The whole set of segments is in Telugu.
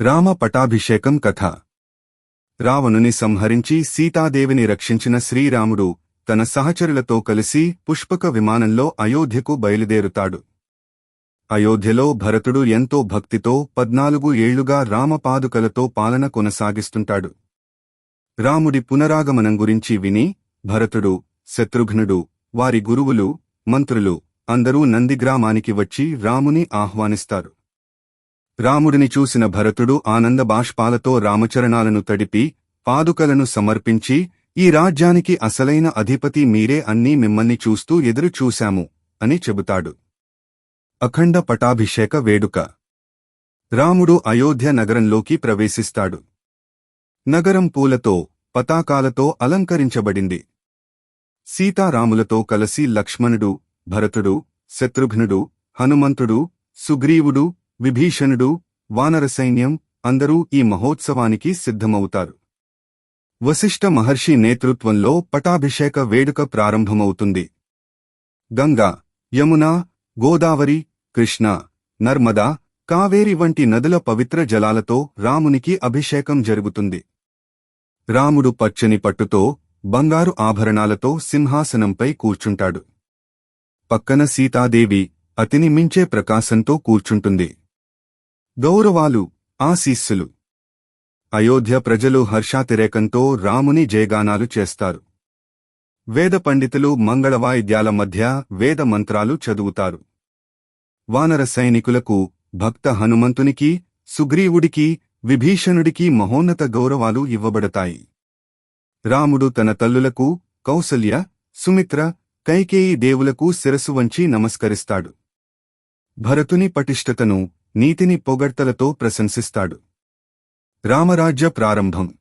రామ పటాభిషేకం కథ. రావణుని సంహరించి సీతాదేవిని రక్షించిన శ్రీరాముడు తన సహచరులతో కలిసి పుష్పక విమానంలో అయోధ్యకు బయలుదేరుతాడు. అయోధ్యలో భరతుడు ఎంతో భక్తితో పద్నాలుగు ఏళ్ళుగా రామపాదుకలతో పాలన కొనసాగిస్తుంటాడు. రాముడి పునరాగమనం గురించి విని భరతుడు శత్రుఘ్నుడు వారి గురువులు మంత్రులు అందరూ నందిగ్రామానికి వచ్చి రాముని ఆహ్వానిస్తారు. రాముడిని చూసిన భరతుడు ఆనంద బాష్పాలతో రామచరణాలను తడిపి పాదుకలను సమర్పించి ఈ రాజ్యానికి అసలైన అధిపతి మీరే అన్నీ మిమ్మల్ని చూస్తూ ఎదురు చూశాము అని చెబుతాడు. అఖండ పటాభిషేక వేడుక. రాముడు అయోధ్య నగరంలోకి ప్రవేశిస్తాడు. నగరం పూలతో పతాకాలతో అలంకరించబడింది. సీతారాములతో కలసి లక్ష్మణుడు భరతుడు శత్రుఘ్నుడు హనుమంతుడు సుగ్రీవుడు విభీషణుడు వానర సైన్యం అందరూ ఈ మహోత్సవానికి సిద్ధమవుతారు. వశిష్ఠ మహర్షి నేతృత్వంలో పటాభిషేక వేడుక ప్రారంభమవుతుంది. గంగా యమున గోదావరి కృష్ణ నర్మదా కావేరి వంటి నదుల పవిత్ర జలాలతో రామునికి అభిషేకం జరుగుతుంది. రాముడు పచ్చని పట్టుతో బంగారు ఆభరణాలతో సింహాసనంపై కూర్చుంటాడు. పక్కన సీతాదేవి అతిని మించే ప్రకాశంతో కూర్చుంటుంది. గౌరవాలు ఆశీస్సులు. అయోధ్య ప్రజలు హర్షాతిరేకంతో రాముని జయగానాలు చేస్తారు. వేద పండితులు మంగళవాయిద్యాల మధ్య వేద మంత్రాలు చదువుతారు. వానర సైనికులకు భక్త హనుమంతునికి సుగ్రీవుడికి విభీషణుడికి మహోన్నత గౌరవాలు ఇవ్వబడతాయి. రాముడు తన తల్లులకు కౌసల్య సుమిత్ర కైకేయి దేవులకు శిరసు వంచి నమస్కరిస్తాడు. భరతుని పటిష్టతను నీతిని పొగడ్తలతో ప్రశంసిస్తాడు. రామరాజ్య ప్రారంభం.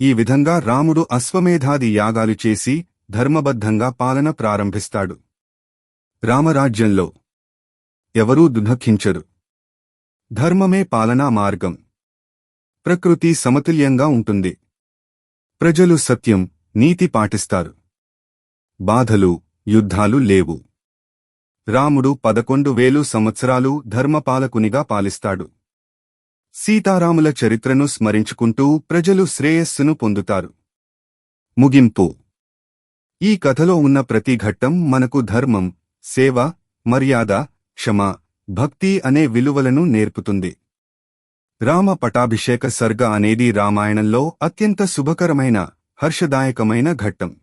ఈ విధంగా రాముడు అశ్వమేధాది యాగాలు చేసి ధర్మబద్ధంగా పాలన ప్రారంభిస్తాడు. రామరాజ్యంలో ఎవరూ దుఃఖించరు. ధర్మమే పాలనా మార్గం. ప్రకృతి సమతుల్యంగా ఉంటుంది. ప్రజలు సత్యం నీతి పాటిస్తారు. బాధలు యుద్ధాలు లేవు. రాముడు పదకొండు వేలు సంవత్సరాలు ధర్మపాలకునిగా పాలిస్తాడు. సీతారాముల చరిత్రను స్మరించుకుంటూ ప్రజలు శ్రేయస్సును పొందుతారు. ముగింపు. ఈ కథలో ఉన్న ప్రతి ఘట్టం మనకు ధర్మం సేవ మర్యాద క్షమ భక్తి అనే విలువలను నేర్పుతుంది. రామ పటాభిషేక సర్గ అనేది రామాయణంలో అత్యంత శుభకరమైన హర్షదాయకమైన ఘట్టం.